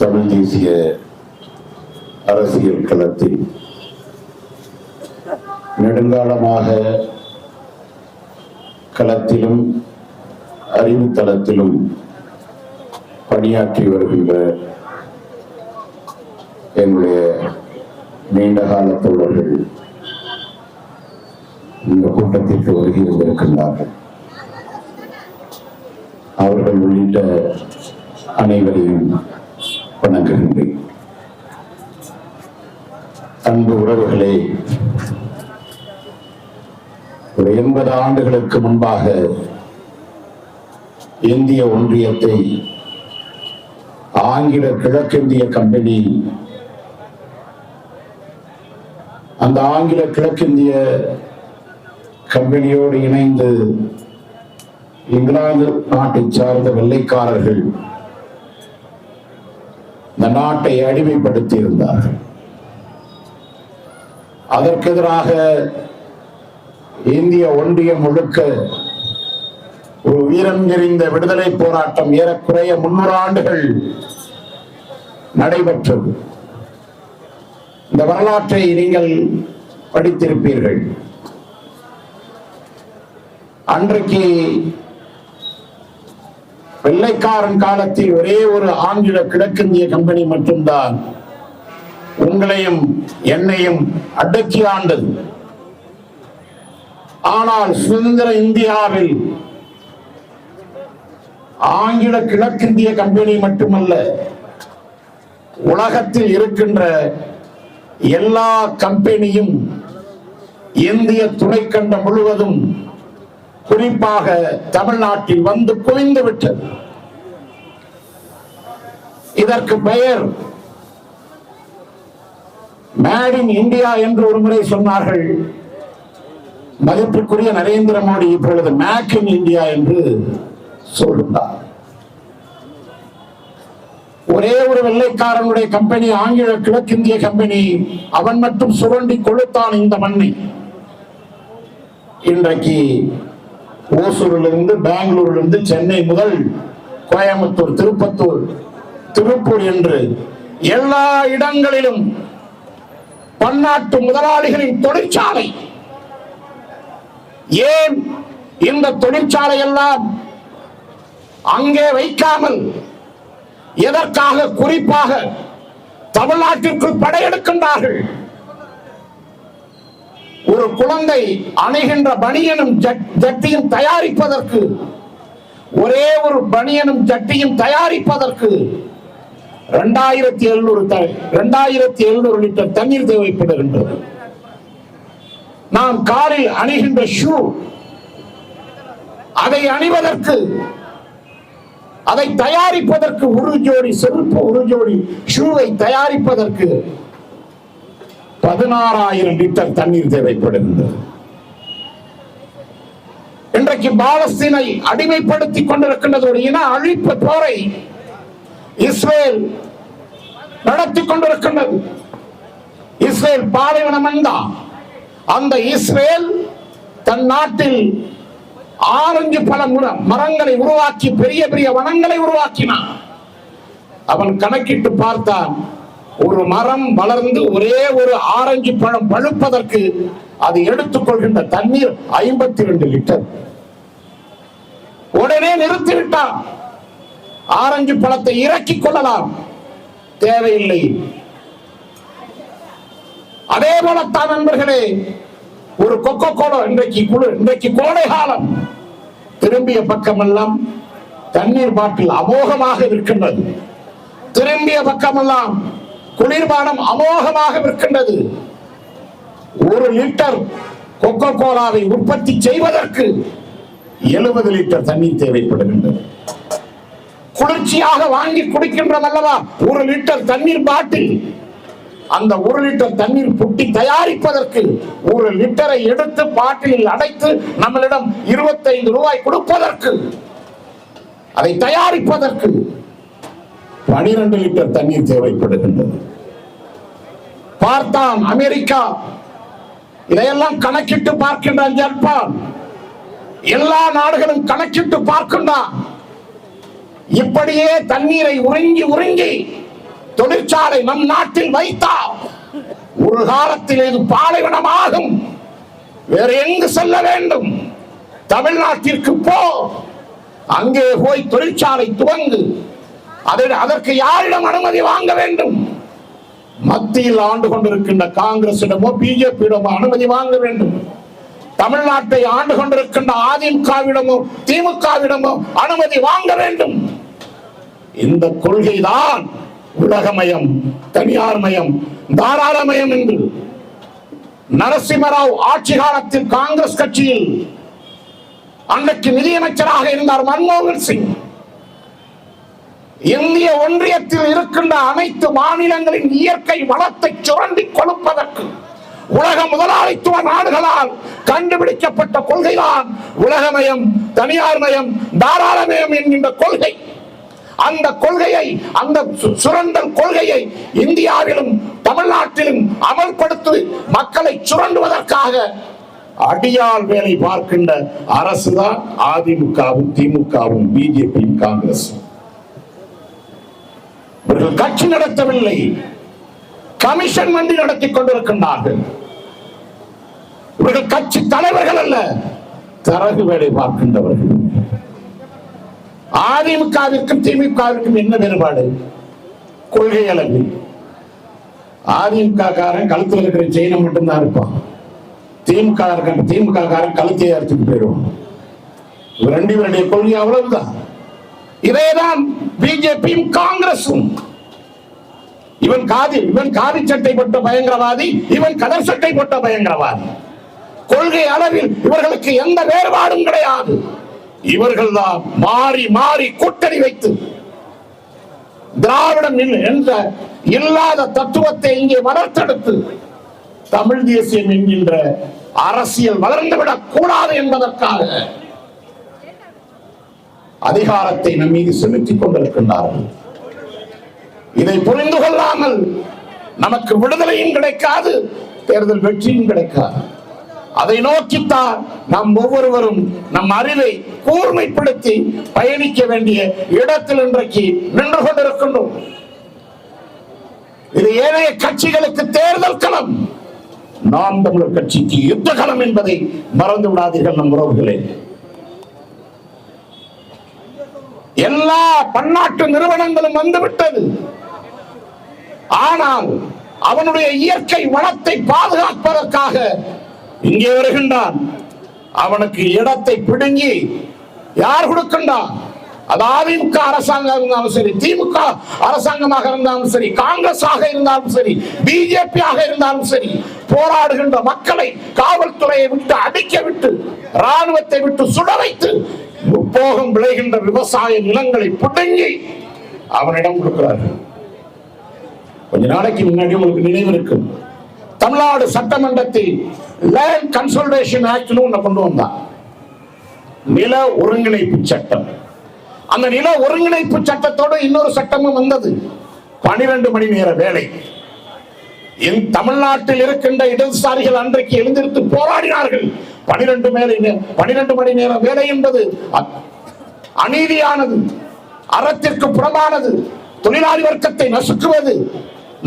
தமிழ் தேசிய அரசியல் களத்தில் நெடுங்காலமாக களத்திலும் அறிவுத்தளத்திலும் பணியாற்றி வருகின்ற என்னுடைய நீண்டகால தோழர்கள் இந்த கூட்டத்திற்கு வருகை வந்திருக்கின்றார்கள் அவர்கள் உள்ளிட்ட அனைவரையும் வணங்குகின்றேன் அன்பு உறவுகளே ஒரு எண்பது ஆண்டுகளுக்கு முன்பாக இந்திய ஒன்றியத்தை ஆங்கில கிழக்கிந்திய கம்பெனி அந்த ஆங்கில கிழக்கிந்திய கம்பெனியோடு இணைந்து இங்கிலாந்து நாட்டை சார்ந்த வெள்ளைக்காரர்கள் நாட்டை அடிமைப்படுத்தி இருந்தார்கள் அதற்கு எதிராக இந்திய ஒன்றியம் முழுக்க ஒரு வீரம் நிறைந்த விடுதலை போராட்டம் ஏறக்குறைய முன்னூறு ஆண்டுகள் நடைபெற்றது. இந்த வரலாற்றை நீங்கள் படித்திருப்பீர்கள். அன்றைக்கு வெள்ளைக்காரன் காலத்தில் ஒரே ஒரு ஆங்கில கிழக்கிந்திய கம்பெனி மட்டும்தான். உங்களையும் என்னையும் அடக்கி ஆண்டது. ஆனால் சுதந்திர இந்தியாவில் ஆங்கில கிழக்கிந்திய கம்பெனி மட்டுமல்ல உலகத்தில் இருக்கின்ற எல்லா கம்பெனியும் இந்திய துணைக்கண்டம் முழுவதும் குறிப்பாக தமிழ்நாட்டில் வந்து குவிந்து விட்டது இதற்கு பெயர் மேட் இன் இந்தியா என்று ஒரு முறை சொன்னார்கள். மதிப்பிற்குரிய நரேந்திர மோடி இப்பொழுது மேக் இன் இந்தியா என்று சொல்லுகிறார். ஒரே ஒரு வெள்ளைக்காரனுடைய கம்பெனி ஆங்கில கிழக்கிந்திய கம்பெனி அவன் மட்டும் சுரண்டி கொளுத்தான் இந்த மண்ணை. இன்றைக்கு ஓசூரிலிருந்து பெங்களூரிலிருந்து சென்னை முதல் கோயம்புத்தூர் திருப்பத்தூர் திருப்பூர் என்று எல்லா இடங்களிலும் பன்னாட்டு முதலாளிகளின் தொழிற்சாலை. ஏன் இந்த தொழிற்சாலை எல்லாம் அங்கே வைக்காமல் எதற்காக குறிப்பாக தமிழ்நாட்டிற்குள் படையெடுக்கின்றார்கள்? ஒரு குழந்தை அணைகின்ற பனியனும் ஜட்டியும் தயாரிப்பதற்கு ஒரே ஒரு பனியனும் ஜட்டியும் தயாரிப்பதற்கு இரண்டாயிரத்தி எழுநூறு இரண்டாயிரத்தி எழுநூறு லிட்டர் தண்ணீர் தேவைப்படுகின்றது. நாம் காரில் அணிகின்ற ஷூ அதை அணிவதற்கு அதை தயாரிப்பதற்கு ஒரு ஜோடி செருப்பு ஒரு ஜோடி ஷூவை தயாரிப்பதற்கு பதினாறாயிரம் லிட்டர் தண்ணீர் தேவைப்படுகின்றது. இன்றைக்கு பாலஸ்தீனை அடிமைப்படுத்திக் கொண்டிருக்கின்றது ஒரு இன அழிப்பு போரை இஸ்ரேல் நடத்தி கொண்டிருக்கின்றது. இஸ்ரேல் பாலைவனம் அந்த இஸ்ரேல் தன் நாட்டில் ஆரஞ்சு பல மரங்களை உருவாக்கி பெரிய பெரிய வனங்களை உருவாக்கினான். அவன் கணக்கிட்டு பார்த்தான் ஒரு மரம் வளர்ந்து ஒரே ஒரு ஆரஞ்சு பழம் பழுப்பதற்கு அது எடுத்துக்கொள்கின்ற தண்ணீர் ஐம்பத்தி ரெண்டு லிட்டர். உடனே நிறுத்திவிட்டார் ஆரஞ்சு பழத்தை இறக்கிக் கொள்ளலாம். தேவையில்லை. அதே போலத்தான் நண்பர்களே ஒரு கொக்கோ கோலோ இன்றைக்கு குழு இன்றைக்கு கோடை காலம். திரும்பிய பக்கமெல்லாம் தண்ணீர் பாட்டில் அமோகமாக இருக்கின்றது. திரும்பிய பக்கமெல்லாம் குளிர்பானம் அமோகமாக விற்கின்றது ஒரு லிட்டர் கொக்கோ கோலாவை உற்பத்தி செய்வதற்கு எழுபது லிட்டர் தண்ணீர் தேவைப்படுகின்றது. குளிர்ச்சியாக வாங்கி குடிக்கின்றது அல்லவா? ஒரு லிட்டர் தண்ணீர் பாட்டில். அந்த ஒரு லிட்டர் தண்ணீர் புட்டி தயாரிப்பதற்கு ஒரு லிட்டரை எடுத்து பாட்டிலில் அடைத்து நம்மளிடம் இருபத்தைந்து ரூபாய் கொடுப்பதற்கு அதை தயாரிப்பதற்கு பனிரெண்டு லிட்டர் தண்ணீர் தேவைப்படுகின்றது. பார்த்தான் அமெரிக்கா. இதையெல்லாம் கணக்கிட்டு பார்க்கின்றான் ஜப்பான். எல்லா நாடுகளும் கணக்கிட்டு பார்க்கின்றான் இப்படியே தண்ணீரை உறிஞ்சி உறிஞ்சி தொழிற்சாலை நம் நாட்டில் வைத்தால் ஒரு காலத்தில் இது பாலைவனமாகும். வேறு எங்கு செல்ல வேண்டும்? தமிழ்நாட்டிற்கு போ. அங்கே போய் தொழிற்சாலை துவங்கு. அதற்கு யாரிடம் அனுமதி வாங்க வேண்டும்? மத்தியில் ஆண்டு கொண்டிருக்கின்ற காங்கிரசிடமோ பிஜேபியிடமோ அனுமதி வாங்க வேண்டும். தமிழ்நாட்டை ஆண்டு கொண்டிருக்கின்ற அதிமுகவிடமோ திமுகவிடமோ அனுமதி வாங்க வேண்டும். இந்த கொள்கைதான் உலகமயம் தனியார் மயம் தாராளமயம் என்று. நரசிம்மராவ் ஆட்சி காலத்தில் காங்கிரஸ் கட்சியில் அன்றைக்கு நிதியமைச்சராக இருந்தார் மன்மோகன் சிங். இந்திய ஒன்றியத்தில் இருக்கின்ற அனைத்து மாநிலங்களின் இயற்கை வளத்தை சுரண்டி கொழுப்பதற்கு உலக முதலாளித்துவ நாடுகளால் கண்டுபிடிக்கப்பட்ட கொள்கைதான் உலகமயம் தனியார் மயம் தாராளமயம் என்கின்ற கொள்கை. அந்த கொள்கையை அந்த சு- சுரண்டல் கொள்கையை இந்தியாவிலும் தமிழ்நாட்டிலும் அமல்படுத்தி மக்களை சுரண்டுவதற்காக அடியால் வேலை பார்க்கின்ற அரசுதான் அதிமுகவும் திமுகவும் பிஜேபியும் காங்கிரசும். இவர்கள் கட்சி நடத்தவில்லை. கமிஷன் வண்டி நடத்தி கொண்டிருக்கின்றார்கள். இவர்கள் கட்சி தலைவர்கள் அல்ல தரகு வேலை பார்க்கின்றவர்கள். அதிமுகவிற்கும் திமுகவிற்கும் என்ன வேறுபாடு? கொள்கை அளவில் அதிமுக காரன் கழுத்தில் இருக்கிற செயினை மட்டும்தான் இருப்பான் திமுக இருக்க திமுக காரன் கழுத்தை அறுத்துட்டு போயிடுவான். ரெண்டு பேருடைய கொள்கை அவ்வளவுதான். இதேதான் பிஜேபியும் காங்கிரசும். இவன் காதி இவன் காதி சட்டை போட்ட பயங்கரவாதி இவன் கதர் சட்டை போட்ட பயங்கரவாதி. கொள்கை அளவில் இவர்களுக்கு எந்த வேறுபாடும் கிடையாது. இவர்கள் தான் மாறி மாறி கூட்டணி வைத்து திராவிடம் என்ற இல்லாத தத்துவத்தை இங்கே வளர்த்தெடுத்து தமிழ் தேசியம் என்கின்ற அரசியல் வளர்ந்துவிடக் கூடாது என்பதற்காக அதிகாரத்தை நம் மீது செலுத்திக் கொண்டிருக்கின்றார்கள். இதை புரிந்து கொள்ளாமல் நமக்கு விடுதலையும் கிடைக்காது தேர்தல் வெற்றியும் கிடைக்காது. அதை நோக்கித்தான் நாம் ஒவ்வொருவரும் நம் அறிவை கூர்மைப்படுத்தி பயணிக்க வேண்டிய இடத்தில் இன்றைக்கு நின்று கொண்டிருக்கின்றோம். இது ஏனைய கட்சிகளுக்கு தேர்தல் களம். நாம் தமிழர் கட்சிக்கு யுத்த களம் என்பதை மறந்து விடாதீர்கள் நம் உறவுகளே. எல்லா பன்னாட்டு நிறுவனங்களும் வந்துவிட்டது. ஆனால் அவனுடைய இயற்கை வளத்தை பாதுகாப்பதற்காக இங்கே வருகின்றான். அவனுக்கு இடத்தை பிடுங்கி யார் கொடுக்கின்றான் அது அதிமுக அரசாங்கம் இருந்தாலும் சரி திமுக அரசாங்கமாக இருந்தாலும் சரி காங்கிரஸ் ஆக இருந்தாலும் சரி பிஜேபி ஆக இருந்தாலும் சரி போராடுகின்ற மக்களை காவல்துறையை விட்டு அடிக்க விட்டு ராணுவத்தை விட்டு சுட வைத்து முப்போகம் விளைகின்ற விவசாய நிலங்களை பிடுங்கி அவனிடம் கொடுக்கிறார்கள். கொஞ்ச நாளைக்கு முன்னாடி உங்களுக்கு நினைவு இருக்கும். தமிழ்நாடு சட்டமன்றத்தில் லேண்ட் கன்சல்டேஷன் ஆக்ட்னு கொண்டு வந்தான். நில ஒருங்கிணைப்பு சட்டம். அந்த நில ஒருங்கிணைப்பு சட்டத்தோடு இன்னொரு சட்டமும் வந்தது. பனிரெண்டு மணி நேர வேலை. என் தமிழ்நாட்டில் இருக்கின்ற இடதுசாரிகள் அன்றைக்கு எழுந்திருத்து போராடினார்கள். பனிரெண்டு மேலை பனிரெண்டு மணி நேரம் வேலை என்பது அநீதியானது அறத்திற்கு புறமானது தொழிலாளி வர்க்கத்தை நசுக்குவது.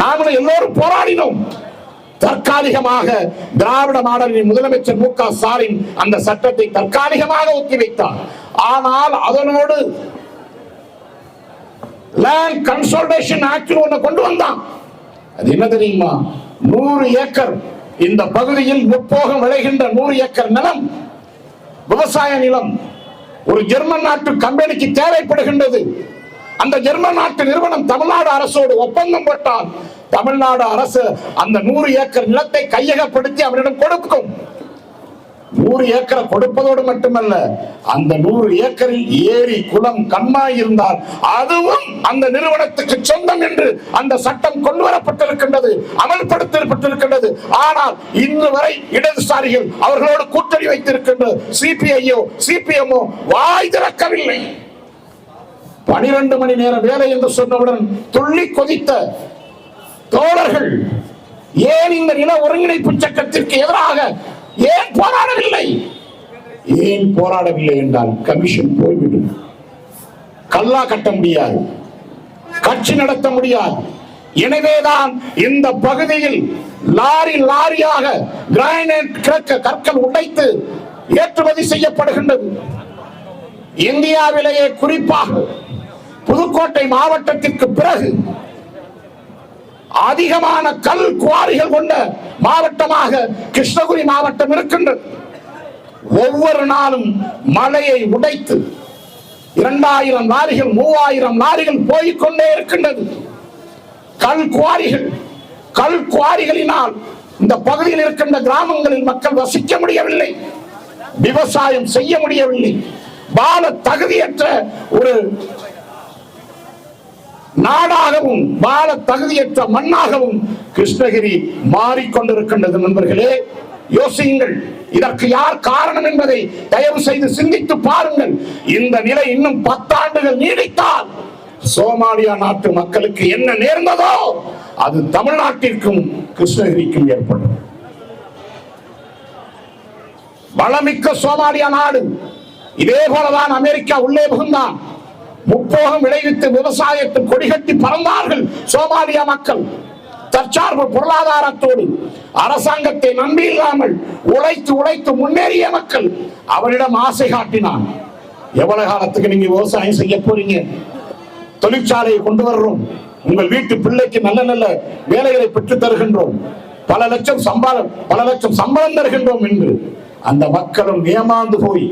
நாங்களும் எல்லோரும் போராடினோம். தற்காலிகமாக திராவிட மாடலின் முதலமைச்சர் மு க ஸ்டாலின் அந்த சட்டத்தை தற்காலிகமாக ஒத்திவைத்தார். ஆனால் அதனோடு லேண்ட் கன்சல்டேஷன் ஆக்ட் ஒண்ணு கொண்டு வந்தான். அது என்ன தெரியுமா? நூறு ஏக்கர் இந்த பகுதியில் முப்போகம் விளைகின்ற நூறு ஏக்கர் நிலம் விவசாய நிலம் ஒரு ஜெர்மன் நாட்டு கம்பெனிக்கு தேவைப்படுகின்றது. அந்த ஜெர்மன் நாட்டு நிறுவனம் தமிழ்நாடு அரசோடு ஒப்பந்தம் போட்டால் தமிழ்நாடு அரசு அந்த நூறு ஏக்கர் நிலத்தை கையகப்படுத்தி அவரிடம் கொடுக்கும். நூறு ஏக்கரை கொடுப்பதோடு மட்டுமல்ல அந்த நூறு ஏக்கரில் ஏரி குளம் கண்மாய் இருந்தால் அதுவும் அந்த நிறுவனத்துக்கு சொந்தம் என்று அந்த சட்டம் கொண்டு வரப்பட்டிருக்கின்றது அமல்படுத்தப்பட்டிருக்கின்றது. ஆனால் இன்று வரை இடதுசாரிகள் அவர்களோடு கூட்டணி வைத்திருக்கின்ற சிபிஐயோ சிபிஎம்ஓ வாய் திறக்கவில்லை. பனிரெண்டு மணி நேர வேலை என்று சொன்னவுடன் துள்ளி கொதித்த தோழர்கள் ஏன் இந்த நில ஒருங்கிணைப்பு சட்டத்திற்கு எதிராக ஏன் போராடவில்லை? ஏன் போராடவில்லை என்றால் கமிஷன் போய்விடும். கல்லா கட்ட முடியாது. கட்சி நடத்த முடியாது. எனவேதான் இந்த பகுதியில் லாரி லாரியாக கிரானைட் கிழக்க கற்கள் உடைத்து ஏற்றுமதி செய்யப்படுகின்றது. இந்தியாவிலேயே குறிப்பாக புதுக்கோட்டை மாவட்டத்திற்கு பிறகு அதிகமான கல் குவாரிகள் கொண்ட மாவட்டமாக கிருஷ்ணகிரி மாவட்டம் இருக்கின்றது. ஒவ்வொரு நாளும் மலையை உடைத்து இரண்டாயிரம் லாரிகள் மூவாயிரம் லாரிகள் போய்க்கொண்டே இருக்கின்றது. கல் குவாரிகள் கல் குவாரிகளினால் இந்த பகுதியில் இருக்கின்ற கிராமங்களில் மக்கள் வசிக்க முடியவில்லை விவசாயம் செய்ய முடியவில்லை. வாழ தகுதியற்ற ஒரு நாடாகவும் வாழ தகுதியற்ற மண்ணாகவும் கிருஷ்ணகிரி மாறிக்கொண்டிருக்கின்றது நண்பர்களே. யோசியுங்கள் இதற்கு யார் காரணம் என்பதை தயவு செய்து சிந்தித்து பாருங்கள். இந்த நிலை இன்னும் பத்தாண்டுகள் நீடித்தால் சோமாலியா நாட்டு மக்களுக்கு என்ன நேர்ந்ததோ அது தமிழ்நாட்டிற்கும் கிருஷ்ணகிரிக்கும் ஏற்படும். வளமிக்க சோமாலியா நாடு இதே போலதான் அமெரிக்கா உள்ளே புகுந்தான். முப்போகம் விளைவித்து விவசாயத்தில் கொடிகட்டி பறந்தார்கள் சோமாலியா மக்கள். தற்சார்பு பொருளாதாரத்தோடு அரசாங்கத்தை நம்பி இல்லாமல் உழைத்து உழைத்து முன்னேறிய மக்கள் அவரிடம் ஆசை காட்டினான். எவ்வளவு காலத்துக்கு நீங்க விவசாயம் செய்ய போறீங்க? தொழிற்சாலையை கொண்டு வர்றோம். உங்கள் வீட்டு பிள்ளைக்கு நல்ல நல்ல வேலைகளை பெற்று தருகின்றோம். பல லட்சம் சம்பளம் பல லட்சம் சம்பளம் தருகின்றோம் என்று அந்த மக்களும் ஏமாந்து போய்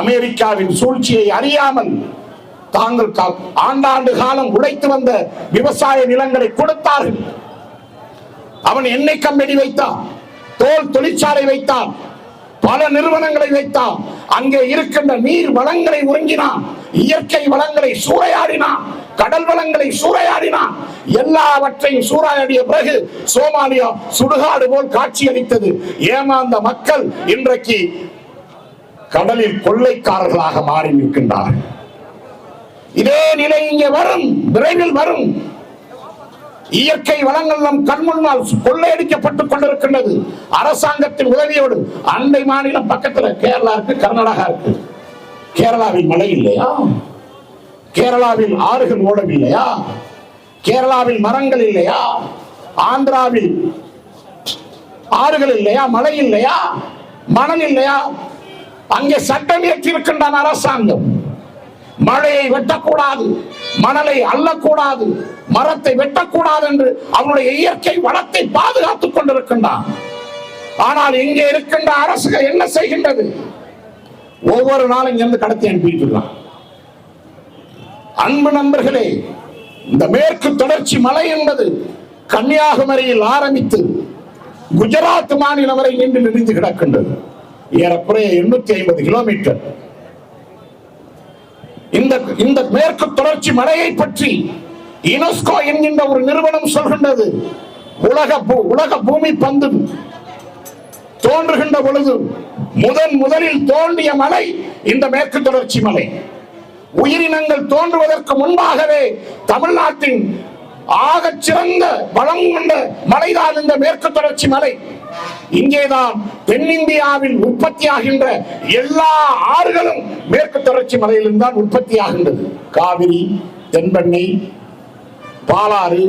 அமெரிக்காவின் சூழ்ச்சியை அறியாமல் தாங்கள் ஆண்டாண்டு காலம் உழைத்து வந்த விவசாய நிலங்களை கொடுத்தார்கள். அவன் எண்ணெய் கம்பெனி வைத்தான் தோல் தொழிற்சாலை வைத்தான் பல நிறுவனங்களை வைத்தான். அங்கே இருக்கின்ற நீர் வளங்களை உறிஞ்சினான் இயற்கை வளங்களை சூறையாடினான் கடல் வளங்களை சூறையாடினான். எல்லாவற்றையும் சூறையாடிய பிறகு சோமாலியா சுடுகாடு போல் காட்சியளித்தது ஏமாந்த மக்கள் இன்றைக்கு கடலில் கொள்ளைக்காரர்களாக மாறி நிற்கின்றார்கள். இதே நிலை இங்கே வரும் விரைவில் வரும். இயற்கை வளங்கள் நம் கண்முன்னால் கொள்ளையடிக்கப்பட்டுக் கொண்டிருக்கின்றது. அரசாங்கத்தின் உதவியோடு அண்டை மாநிலம் பக்கத்துல கேரளா இருக்கு கர்நாடகா இருக்கு. கேரளாவில் மழை இல்லையா? கேரளாவில் ஆறுகள் ஓடவில்லையா? கேரளாவில் மரங்கள் இல்லையா? ஆந்திராவில் ஆறுகள் இல்லையா? மழை இல்லையா? மணல் இல்லையா? அங்கே சட்டம் இயற்றியிருக்கின்றான் அரசாங்கம். மழையை வெட்டக்கூடாது மணலை அள்ளக்கூடாது மரத்தை வெட்டக்கூடாது என்று அவனுடைய இயற்கை வளத்தை பாதுகாத்துக் கொண்டிருக்கின்றான். ஆனால் இங்கே இருக்கின்ற அரசுகள் என்ன செய்கின்றது? ஒவ்வொரு நாளும் இங்கிருந்து கடத்தி அனுப்பிட்டுள்ளான் அன்பு நண்பர்களே இந்த மேற்கு தொடர்ச்சி மலை என்பது கன்னியாகுமரியில் ஆரம்பித்து குஜராத் மாநிலம் வரை நின்று நெறிந்து கிடக்கின்றது. ஏறக்குறைய எண்ணூத்தி ஐம்பது கிலோமீட்டர். இந்த இந்த மேற்கு தொடர்ச்சி மலையை பற்றி யுனெஸ்கோ என்கின்ற ஒரு நிறுவனம் சொல்கின்றது. உலக உலக பூமி பந்து தோன்றுகின்ற பொழுது முதன் முதலில் தோன்றிய மலை இந்த மேற்கு தொடர்ச்சி மலை. உயிரினங்கள் தோன்றுவதற்கு முன்பாகவே தமிழ்நாட்டின் ஆகச் சிறந்த வளம் கொண்ட மலைதான் இந்த மேற்கு தொடர்ச்சி மலை. இங்கேதான் தென்னிந்தியாவில் உற்பத்தியாகின்ற எல்லா ஆறுகளும் மேற்கு தொடர்ச்சி மலையிலிருந்தான் உற்பத்தியாகின்றது. காவிரி தென்பெண்ணை பாலாறு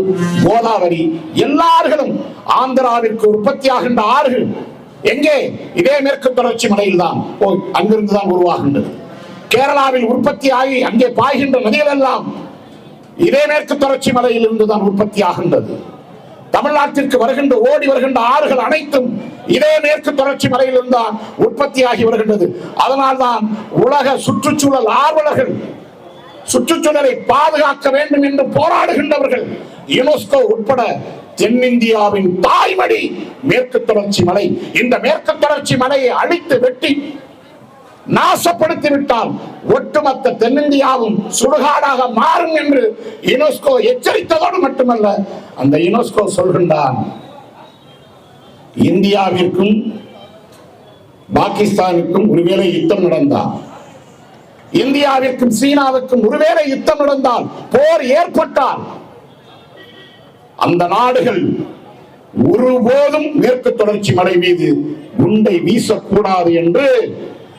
கோதாவரி எல்லா ஆறுகளும் ஆந்திராவிற்கு உற்பத்தியாகின்ற ஆறுகள் எங்கே? இதே மேற்கு தொடர்ச்சி மலையில் தான் போய் அங்கிருந்து தான் உருவாகின்றது. கேரளாவில் உற்பத்தி ஆகி அங்கே பாய்கின்ற நதிகள் எல்லாம் இதே மேற்கு தொடர்ச்சி மலையில் இருந்து தான் உற்பத்தி ஆகின்றது தமிழ்நாட்டிற்கு வருகின்ற ஓடி வருகின்ற ஆறுகள் அனைத்தும் இதே மேற்கு தொடர்ச்சி மலையிலிருந்து தான் உற்பத்தியாகி வருகின்றது. அதனால்தான் உலக சுற்றுச்சூழல் ஆர்வலர்கள் சுற்றுச்சூழலை பாதுகாக்க வேண்டும் என்று போராடுகின்றவர்கள் யுனெஸ்கோ உட்பட தென்னிந்தியாவின் தாய்மடி மேற்கு தொடர்ச்சி மலை. இந்த மேற்கு தொடர்ச்சி மலையை அழித்து வெட்டி நாசப்படுத்தி விட்டால் ஒட்டுமொத்த தென்னிந்தியாவும் சுடுகாடாக மாறும் என்று யுனெஸ்கோ எச்சரித்ததோடு மட்டுமல்ல அந்த யுனெஸ்கோ சொல்கின்றான் இந்தியாவிற்கும் பாகிஸ்தானுக்கும் ஒருவேளை யுத்தம் நடந்தால் இந்தியாவிற்கும் சீனாவிற்கும் ஒருவேளை யுத்தம் நடந்தால் போர் ஏற்பட்டால் அந்த நாடுகள் ஒருபோதும் மேற்கு தொடர்ச்சி மலை மீது குண்டை வீசக்கூடாது என்று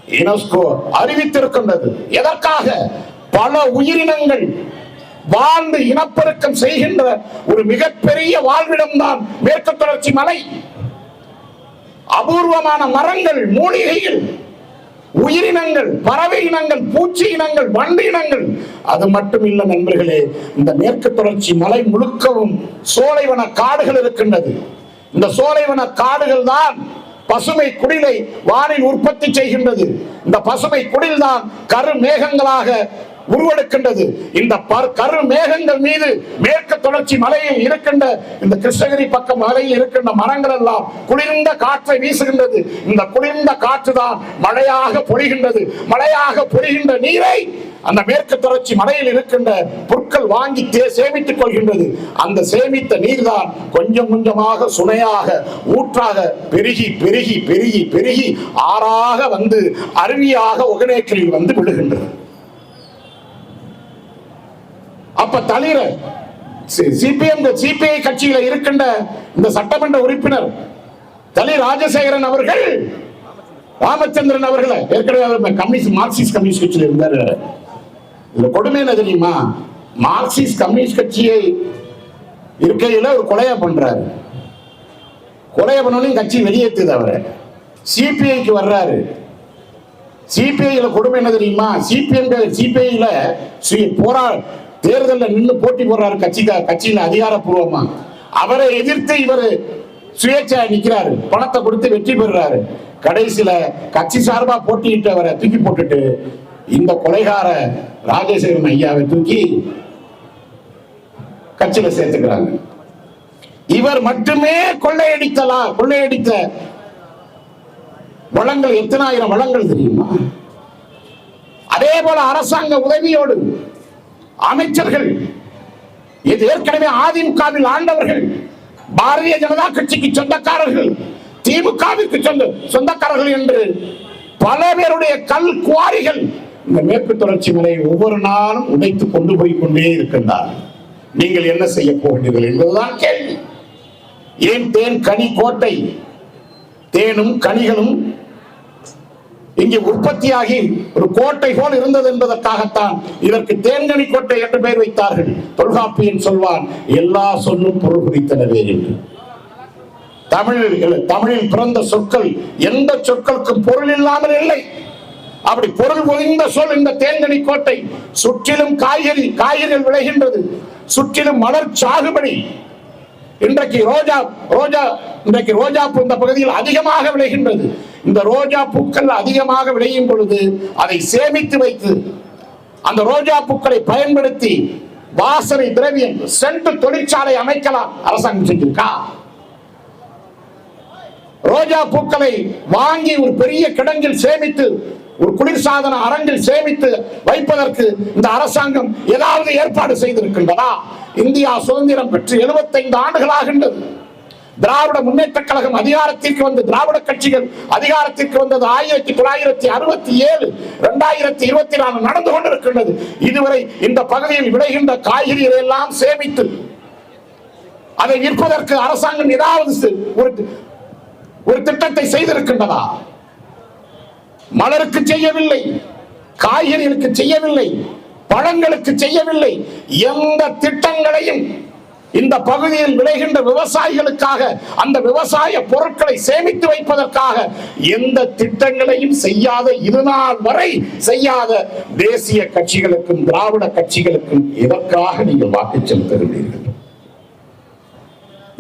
யுனெஸ்கோ அறிவித்திருக்கின்றது. எதற்காக? பல உயிரினங்கள் வாழ்ந்து இனப்பெருக்கம் செய்கின்ற ஒரு மிகப்பெரிய வாழ்விடம் தான் மேற்கு தொடர்ச்சி மலை. அபூர்வமான மரங்கள் மூலிகைகள் உயிரினங்கள் பறவை இனங்கள் பூச்சி இனங்கள் வண்டு இனங்கள். அது மட்டும் இல்ல நண்பர்களே இந்த மேற்கு தொடர்ச்சி மலை முழுக்கவும் சோலைவன காடுகள் இருக்கின்றது. இந்த சோலைவன காடுகள் தான் பசுமை குடிலை வானில் உற்பத்தி செய்கின்றது. இந்த பசுமை குடில் தான் கரு மேகங்களாக உருவெடுக்கின்றது. இந்த பர்- கரு மேகங்கள் மீது மேற்கு தொடர்ச்சி மலையில் இருக்கின்ற இந்த கிருஷ்ணகிரி பக்கம் மலையில் இருக்கின்ற மரங்கள் எல்லாம் குளிர்ந்த காற்றை வீசுகின்றது. இந்த குளிர்ந்த காற்று தான் மழையாக பொழிகின்றது. மழையாக பொழிகின்ற நீரை அந்த மேற்கு தொடர்ச்சி மலையில் இருக்கின்ற புற்கள் வாங்கி சேமித்துக் கொள்கின்றது. அந்த சேமித்த நீர் தான் கொஞ்சம் கொஞ்சமாக சுனையாக ஊற்றாக பெருகி பெருகி பெருகி பெருகி ஆறாக வந்து அருவியாக ஒகனேக்கரில் வந்து விழுகின்றது. அப்ப தளிர சிபிஎம் சிபிஐ கட்சியில இருக்கின்ற இந்த சட்டமன்ற உறுப்பினர் தலி ராஜசேகரன் அவர்கள் ராமச்சந்திரன் அவர்களை ஏற்கனவே அவர் கம்யூனிஸ்ட் மார்க்சிஸ்ட் கம்யூனிஸ்ட் கட்சியில் இருந்தார். இதுல கொடுமை என்ன தெரியுமா? மார்க்சிஸ்ட் கம்யூனிஸ்ட் கட்சியை இருக்கையில ஒரு கொலையை பண்றாரு. கொலையை பண்ணோன்னு கட்சி வெளியேற்றுது அவரை. சிபிஐக்கு வர்றாரு. சிபிஐல கொடுமை என்ன தெரியுமா? சிபிஎம் சிபிஐல போரா தேர்தலில் நின்று போட்டி போடுறாரு கட்சி கட்சியில அதிகாரப்பூர்வமா. அவரை எதிர்த்து இவர் சுயேட்சையா நிக்கிறாரு. பணத்தை கொடுத்து வெற்றி பெறுறாரு. கடைசியில கட்சி சார்பா போட்டியிட்டவரை தூக்கி போட்டுட்டு இந்த கொலைகார ராஜசேகரன் ஐயாவை தூக்கி கட்சியில சேர்த்துக்கிறாங்க. இவர் மட்டுமே கொள்ளையடித்தலா கொள்ளையடித்த வளங்கள் எத்தனாயிரம் வளங்கள் தெரியுமா? அதே போல அரசாங்க உதவியோடு அமைச்சர்கள் இது ஏற்கனவே அதிமுகவில் ஆண்டவர்கள் பாரதிய ஜனதா கட்சிக்கு சொந்தக்காரர்கள் திமுகவிற்கு சொந்த சொந்தக்காரர்கள் என்று பல பேருடைய கல் குவாரிகள் இந்த மேற்கு தொடர்ச்சி மலையை ஒவ்வொரு நாளும் உடைத்து கொண்டு போய் கொண்டே இருக்கின்றார். நீங்கள் என்ன செய்ய போகிறீர்கள் என்பதுதான் கேள்வி. ஏன் தேன் கனி கோட்டை? தேனும் கனிகளும் இங்கு உற்பத்தியாகி ஒரு கோட்டை போல் இருந்தது என்பதற்காகத்தான் இதற்கு தேன்கனி கோட்டை என்று பெயர் வைத்தார்கள். தொல்காப்பியன் சொல்வான் எல்லா சொல்லும் பொருள் குறித்தனவே என்று. தமிழில் தமிழில் பிறந்த சொற்கள் எந்த சொற்களுக்கும் பொருள் இல்லாமல் இல்லை. அப்படி பொருள் ஒழிந்த சொல் இந்த தேன்கனி கோட்டை சுற்றிலும் காய்கறி காய்கறிகள் விளைகின்றது. சுற்றிலும் மலர் சாகுபடி. இன்றைக்கு ரோஜா ரோஜா இன்றைக்கு ரோஜா பூ இந்த பகுதியில் அதிகமாக விளைகின்றது. இந்த ரோஜா பூக்கள் அதிகமாக விளையும் பொழுது அதை சேமித்து வைத்து அந்த ரோஜா பூக்களை பயன்படுத்தி வாசனை திரவியம் சென்ட் தொழிற்சாலை அமைக்கலாம் அரசாங்கம் செஞ்சிருக்கா? ரோஜா பூக்களை வாங்கி ஒரு பெரிய கிடங்கில் சேமித்து ஒரு குளிர்சாதன அரங்கில் சேமித்து வைப்பதற்கு இந்த அரசாங்கம் ஏதாவது ஏற்பாடு செய்திருக்கின்றதா? இந்தியா சுதந்திரம் பெற்று 75 ஆண்டுகளாகின்றது. திராவிட முன்னேற்ற கழகம் அதிகாரத்திற்கு வந்து திராவிட கட்சிகள் அதிகாரத்திற்கு வந்தது ஆயிரத்தி தொள்ளாயிரத்தி அறுபத்தி ஏழு இரண்டாயிரத்தி இருபத்தி நாலு நடந்து கொண்டிருக்கின்றது. இதுவரை இந்த பகுதியில் விளைகின்ற காய்கறிகளை எல்லாம் சேமித்து அதை விற்பதற்கு அரசாங்கம் ஏதாவது ஒரு ஒரு திட்டத்தை செய்திருக்கின்றதா? மலருக்கு செய்யவில்லை காய்கறிகளுக்கு செய்யவில்லை பழங்களுக்கு செய்யவில்லை. எந்த திட்டங்களையும் இந்த பகுதியில் விளைகின்ற விவசாயிகளுக்காக அந்த விவசாய பொருட்களை சேமித்து வைப்பதற்காக எந்த திட்டங்களையும் செய்யாத இதுநாள் வரை செய்யாத தேசிய கட்சிகளுக்கும் திராவிட கட்சிகளுக்கும் எதற்காக நீங்கள் வாக்கு செலுத்துகிறீர்கள்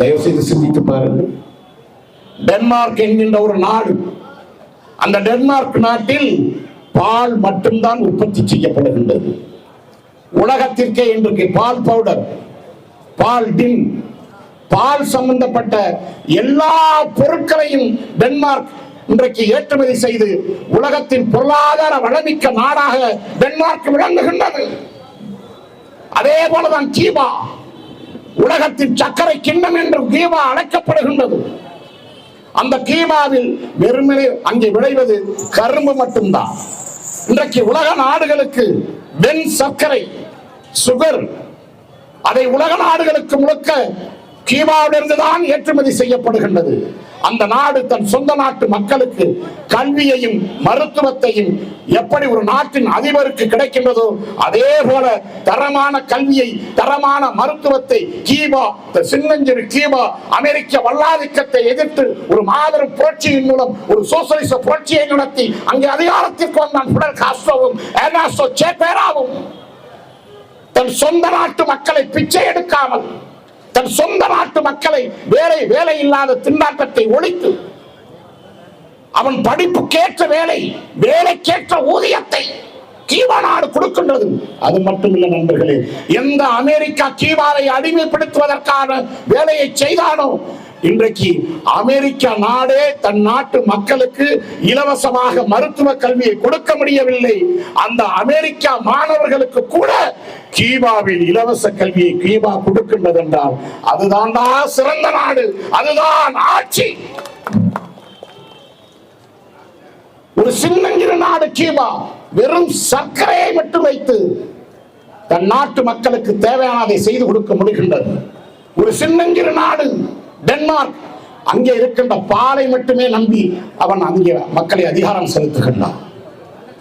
தயவு செய்து சிந்தித்து பாருங்கள். டென்மார்க் என்கின்ற ஒரு நாடு அந்த டென்மார்க் நாட்டில் பால் மட்டும்தான் உற்பத்தி செய்யப்படுகின்றது. உலகத்திற்கே இன்றைக்கு பால் பவுடர் பால் டின் பால் சம்பந்தப்பட்ட எல்லா பொருட்களையும் டென்மார்க் இன்றைக்கு ஏற்றுமதி செய்து உலகத்தின் பொருளாதார வளமிக்க நாடாக டென்மார்க் விளங்குகின்றது. அதே போலதான் கீபா உலகத்தின் சர்க்கரை கிண்ணம் என்று கீபா அழைக்கப்படுகின்றது. அந்த கீமாவில் வெறுமனே அங்கே விளைவது கரும்பு மட்டும்தான். இன்றைக்கு உலக நாடுகளுக்கு வெண் சர்க்கரை சுகர். அதை உலக நாடுகளுக்கு முழுக்க கீமாவிலிருந்து தான் ஏற்றுமதி செய்யப்படுகின்றது. அந்த நாடு தன் சொந்த நாட்டு மக்களுக்கு கல்வியையும் மருத்துவத்தையும் எப்படி ஒரு நாட்டின் அதிபருக்கு கிடைக்கின்றதோ அதே போல தரமான கல்வியை தரமான மருத்துவத்தை கீபா சின்னஞ்சிறு கீபா அமெரிக்க வல்லாதிக்கத்தை எதிர்த்து ஒரு மாபெரும் புரட்சியின் மூலம் ஒரு சோசியலிச புரட்சியை நடத்தி அங்கே அதிகாரத்திற்கு வந்தான் புடல் காஸ்ட்ரோவும் ஏர்னாஸ்டோ சேப்பேராவும். தன் சொந்த நாட்டு மக்களை பிச்சை எடுக்காமல் தன் சொந்த நாட்டு மக்களை வேலை வேலை இல்லாத திண்டாட்டத்தை ஒழித்து அவன் படிப்புக்கேற்ற வேலை வேலைக்கேற்ற ஊதியத்தை கீவா நாடு கொடுக்கின்றது. அது மட்டுமில்லை நண்பர்களே எந்த அமெரிக்கா கீவாவை அடிமைப்படுத்துவதற்கான வேலையை செய்தானோ இன்றைக்கு அமெரிக்கா நாடே தன் நாட்டு மக்களுக்கு இலவசமாக மருத்துவ கல்வியை கொடுக்க முடியவில்லை. அந்த அமெரிக்கா மாணவர்களுக்கு கூட கீபாவின் இலவச கல்வியை கீபா கொடுக்கின்றது என்றால் அதுதான்டா சிறந்த நாடு அதுதான் ஆட்சி. ஒரு சின்னஞ்சிறு நாடு கீபா வெறும் சர்க்கரையை மட்டும் வைத்து தன் நாட்டு மக்களுக்கு தேவையானதை செய்து கொடுக்க முடிகின்றது. ஒரு சின்னஞ்சிறு நாடு டென்மார்க். அங்கே இருக்கின்ற பாலை மட்டுமே நம்பி அவன் அங்கே மக்களை அதிகாரம் செலுத்துகின்றான்.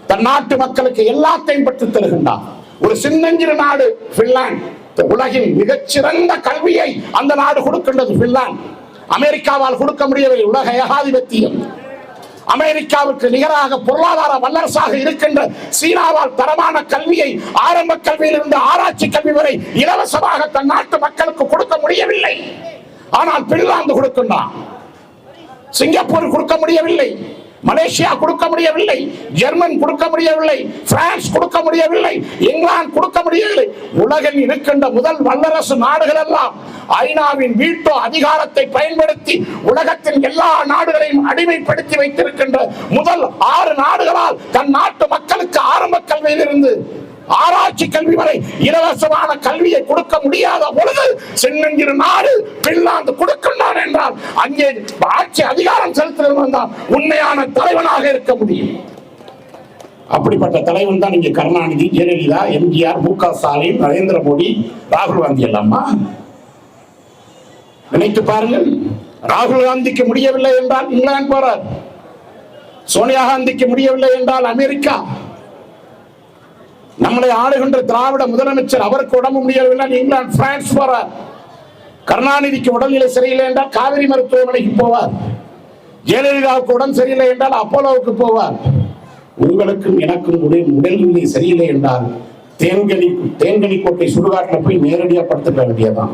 தன் நாட்டு மக்களுக்கு எல்லாத்தையும் பெற்று தருகின்றான். ஒரு சின்னஞ்சிறு நாடு பின்லாந்து உலகின் மிகச்சிறந்த கல்வியை அந்த நாடு கொடுக்கின்றது பின்லாந்து அமெரிக்காவால் கொடுக்க முடியவில்லை உலக ஏகாதிபத்தியம். அமெரிக்காவுக்கு நிகராக பொருளாதார வல்லரசாக இருக்கின்ற சீனாவால் தரமான கல்வியை ஆரம்ப கல்வியிலிருந்து ஆராய்ச்சி கல்வி வரை இலவசமாக தன் நாட்டு மக்களுக்கு கொடுக்க முடியவில்லை. ஆனால் பின்லாந்து கொடுக்கின்றான் சிங்கப்பூர் கொடுக்க முடியவில்லை. மலேசியா கொடுக்க முடியவில்லை. ஜெர்மன் கொடுக்க முடியவில்லை. பிரான்ஸ் கொடுக்க முடியவில்லை. இங்கிலாந்து கொடுக்க முடியவில்லை. உலகில் இருக்கின்ற முதல் வல்லரசு நாடுகள் எல்லாம் ஐநாவின் வீட்டோ அதிகாரத்தை பயன்படுத்தி உலகத்தின் எல்லா நாடுகளையும் அடிமைப்படுத்தி வைத்திருக்கின்ற முதல் ஆறு நாடுகளால் தன் நாட்டு மக்களுக்கு ஆரம்ப கல்வியிலிருந்து ஆராய்ச்சி கல்வி வரை இலவசமான கல்வியை கொடுக்க முடியாத பொழுது சின்னஞ்சிறு நாடு பின்லாந்து கொடுக்கின்றார் என்றால் அங்கே ஆட்சி அதிகாரம் செலுத்துகிறவன் தான் உண்மையான தலைவனாக இருக்க முடியும். அப்படிப்பட்ட தலைவன் தான் இங்க கருணாநிதி ஜெயலலிதா எம்ஜிஆர் மு க ஸ்டாலின் நரேந்திர மோடி ராகுல் காந்தி எல்லாமா? நினைத்து பாருங்கள் ராகுல் காந்திக்கு முடியவில்லை என்றால் இங்கிலாந்து போறார் சோனியா காந்திக்கு முடியவில்லை என்றால் அமெரிக்கா? நம்மளை ஆளுகின்ற திராவிட முதலமைச்சர் அவருக்கு உடம்பு முடியவில்லை இங்கிலாந்து பிரான்ஸ் போறார் கருணாநிதிக்கு உடல்நிலை சரியில்லை என்றால் காவிரி மருத்துவமனைக்கு போவார். ஜெயலலிதாவுக்கு உடம்பு சரியில்லை என்றால் அப்போலோவுக்கு போவார். உங்களுக்கும் எனக்கும் உடல் உடல்நிலை சரியில்லை என்றால் தேன்கனி தேன்கனி கோட்டை சுடுகாட்டில் போய் நேரடியாக படுத்துக்க வேண்டியதுதான்.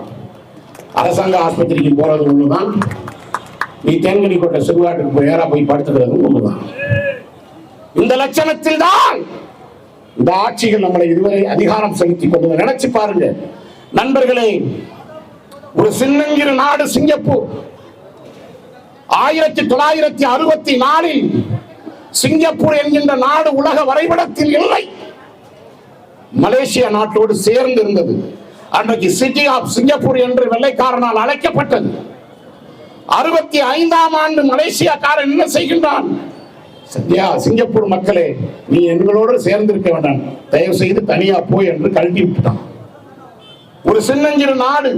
அரசாங்க ஆஸ்பத்திரிக்கு போறது ஒண்ணுதான். நீ தேன்கனி கோட்டை சுடுகாட்டுக்கு போய் போய் படுத்துக்கிறது ஒண்ணுதான். இந்த லட்சணத்தில் தான் இந்த ஆட்சிகள் நம்மளை இதுவரை அதிகாரம் செலுத்தி கொண்டு நினைச்சு பாருங்க. நண்பர்களே ஒரு சின்னங்கிற நாடு சிங்கப்பூர். ஆயிரத்தி தொள்ளாயிரத்தி அறுபத்தி நாலில் சிங்கப்பூர் என்கின்ற நாடு உலக வரைபடத்தில் இல்லை. மலேசியா நாட்டோடு சேர்ந்து இருந்தது அன்றைக்கு சிட்டி ஆஃப் சிங்கப்பூர் என்று வெள்ளைக்காரனால் அழைக்கப்பட்டது. அறுபத்தி ஐந்தாம் ஆண்டு மலேசியாக்காரன் என்ன செய்கின்றான்? சத்யா சிங்கப்பூர் மக்களே நீ எங்களோடு சேர்ந்திருக்க வேண்டாம். தயவு செய்து தனியா போய் என்று கழட்டி விட்டுட்டான். ஒரு சின்னஞ்சிறு நாடு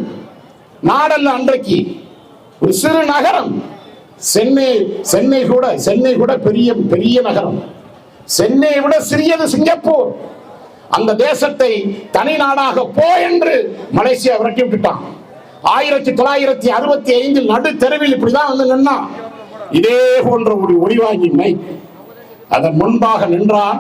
நாடல்ல அன்றைக்கு. ஒரு சிறு நகரம் சென்னை சென்னை கூட சென்னை கூட பெரிய பெரிய நகரம். சென்னையை விட சிறியது சிங்கப்பூர். அந்த தேசத்தை தனி நாடாக போ என்று மலேசியா விரட்டி விட்டுட்டான். ஆயிரத்தி தொள்ளாயிரத்தி அறுபத்தி ஐந்தில் நடு தெருவில் இப்படிதான் வந்து நின்னான். இதே போன்ற ஒரு ஒளிவாங்கி மைக். அதன் முன்பாக நின்றான்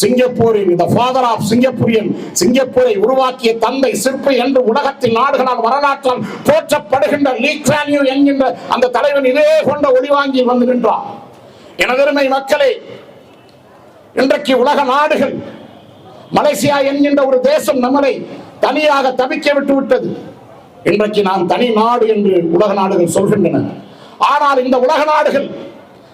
சிங்கப்பூரின் இந்த ஃபாதர் ஆஃப் சிங்கப்பூரியன். சிங்கப்பூரை உருவாக்கிய தந்தை சிற்பி என்று உலகத்தின் நாடுகளால் வரலாற்றால் போற்றப்படுகின்ற லீக்ரானியூ என்கின்ற அந்த தலைவன் இதே போன்ற ஒளிவாங்கி வந்து நின்றான். எனதருமை மக்களே இன்றைக்கு உலக நாடுகள் மலேசியா என்கின்ற ஒரு தேசம் நம்மளை தனியாக தவிக்க விட்டு விட்டது. இன்றைக்கு நாம் தனி நாடு என்று உலக நாடுகள் சொல்கின்றன. ஆனால் இந்த உலக நாடுகள்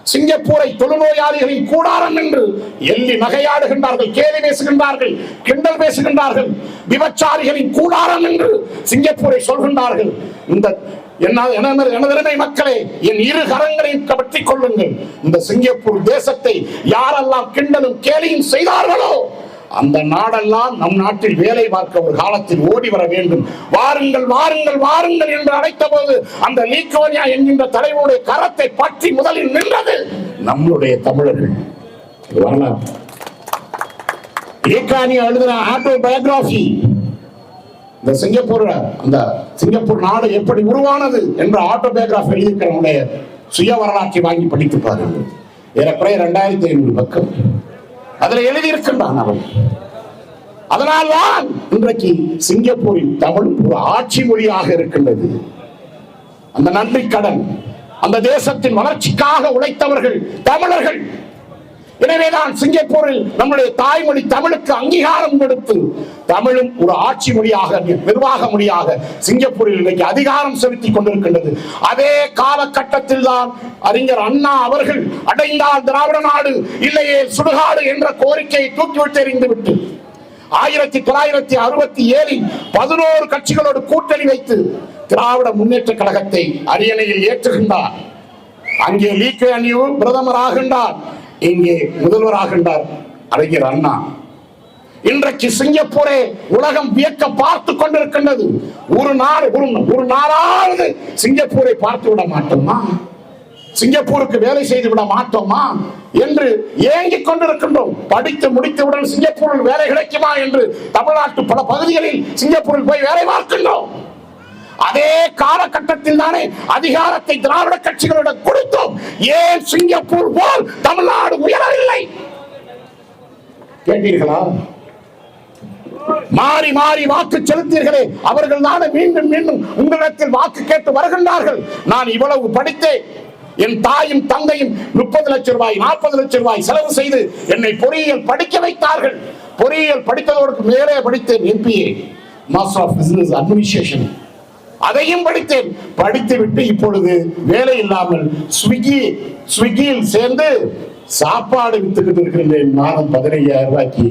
சிங்கப்பூரை தொழுநோயாளிகளின் கூடாரம் என்று எள்ளி நகையாடுகின்றார்கள் கேலி பேசுகின்றார்கள் கிண்டல் பேசுகின்றார்கள் விபச்சாரிகளின் கூடாரம் என்று சிங்கப்பூரை சொல்கின்றார்கள். இந்த என்ன- எனதருமை மக்களே? என் இரு கரங்களையும் பற்றிக் கொள்ளுங்கள். இந்த சிங்கப்பூர் தேசத்தை யாரெல்லாம் கிண்டலும் கேலியும் செய்தார்களோ அந்த நாடெல்லாம் நம் நாட்டில் வேலை பார்க்க ஒரு காலத்தில் ஓடி வர வேண்டும். வாருங்கள் வாருங்கள் வாருங்கள் என்று அழைத்த போது அந்த லீக்கோனியா என்கின்ற தலைவனுடைய கரத்தை பற்றி முதலில் நின்றது நம்முடைய தமிழர்கள். வரலாறு. லீக்கானியா எழுதின ஆட்டோ பயோகிராபி இந்த சிங்கப்பூர் அந்த சிங்கப்பூர் நாடு எப்படி உருவானது என்ற ஆட்டோபயோகிராஃபி எழுதியிருக்கிறவனுடைய சுய வரலாற்றை வாங்கி படித்து பாருங்கள். ஏறக்குறைய இரண்டாயிரத்தி ஐநூறு பக்கம். அதில் எழுதியிருக்கின்றான் அவன். அதனால்தான் இன்றைக்கு சிங்கப்பூரில் தமிழ் ஒரு ஆட்சி மொழியாக இருக்கின்றது. அந்த நன்றி கடன் அந்த தேசத்தின் வளர்ச்சிக்காக உழைத்தவர்கள் தமிழர்கள் எனவேதான் சிங்கப்பூரில் நம்முடைய தாய்மொழி தமிழுக்கு அங்கீகாரம் கொடுத்து தமிழும் ஒரு ஆட்சி மொழியாக நிர்வாக மொழியாக சிங்கப்பூரில் இன்னைக்கு அதிகாரம் செலுத்தி கொண்டிருக்கின்றது. அதே காலகட்டத்தில் தான் அறிஞர் அண்ணா அவர்கள் அடைந்தால் திராவிட நாடு இல்லையே சுடுகாடு என்ற கோரிக்கையை தூக்கிவிட்டு எறிந்துவிட்டு ஆயிரத்தி தொள்ளாயிரத்தி அறுபத்தி ஏழில் பதினோரு கட்சிகளோடு கூட்டணி வைத்து திராவிட முன்னேற்ற கழகத்தை அரியணையில் ஏற்றுகின்றார். அங்கே லீ கே அணியும் பிரதமர் ஆகின்றார் இங்கே முதல்வராகின்றார் அறிஞர் அண்ணா. இன்றைக்கு சிங்கப்பூரே உலகம் வியக்க பார்த்து கொண்டிருக்கின்றது. ஒரு நாள் ஒரு ஒரு நாளாவது சிங்கப்பூரை பார்த்து விட மாட்டோமா? சிங்கப்பூருக்கு வேலை செய்து விட மாட்டோமா? என்று ஏங்கிக் கொண்டிருக்கின்றோம். படித்து முடித்தவுடன் சிங்கப்பூரில் வேலை கிடைக்குமா என்று தமிழ்நாட்டு பல பகுதிகளில் சிங்கப்பூரில் போய் வேலை பார்க்கின்றோம். அதே காலகட்டத்தில் தானே அதிகாரத்தை திராவிட கட்சிகளிடம் கொடுத்தோம். ஏன் சிங்கப்பூர் போல் தமிழ்நாடு உயரவில்லை? கேட்டீர்களா? மாறி மாறி வாக்கு செலுத்தீர்களே. அவர்கள் தானே மீண்டும் மீண்டும் உங்களிடத்தில் வாக்கு கேட்டு வருகின்றார்கள். நான் இவ்வளவு படித்தேன் என் தாயும் தந்தையும் முப்பது லட்சம் ரூபாய் நாற்பது லட்சம் ரூபாய் செலவு செய்து என்னை பொறியியல் படிக்க வைத்தார்கள். பொறியியல் படித்ததோடு மேலே படித்தேன் MBA master of business administration அதையும் படித்தேன். படித்து விட்டு இப்பொழுது வேலை இல்லாமல் ஸ்விக்கி ஸ்விக்கியில் சேர்ந்து சாப்பாடு வித்துக்கிட்டு இருக்கின்றேன். மாதம் பதினையாயிரம் ரூபாய்க்கு.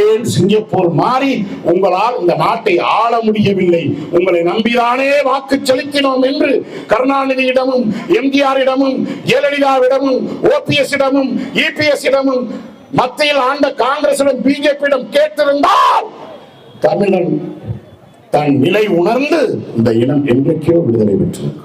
ஏன் சிங்கப்பூர் மாறி உங்களால் இந்த நாட்டை ஆள முடியவில்லை? உங்களை நம்பிதானே வாக்கு செலுத்தினோம் என்று கருணாநிதியிடமும் எம்ஜிஆரிடமும் ஜெயலலிதாவிடமும் ஓபிஎஸ் இடமும் இபிஎஸ் இடமும் மத்தியில் ஆண்ட காங்கிரசிடம் பிஜேபியிடம் கேட்டிருந்தால் தமிழன் தன் நிலை உணர்ந்து இந்த இனம் என்றைக்கோ விடுதலை பெற்றிருக்கும்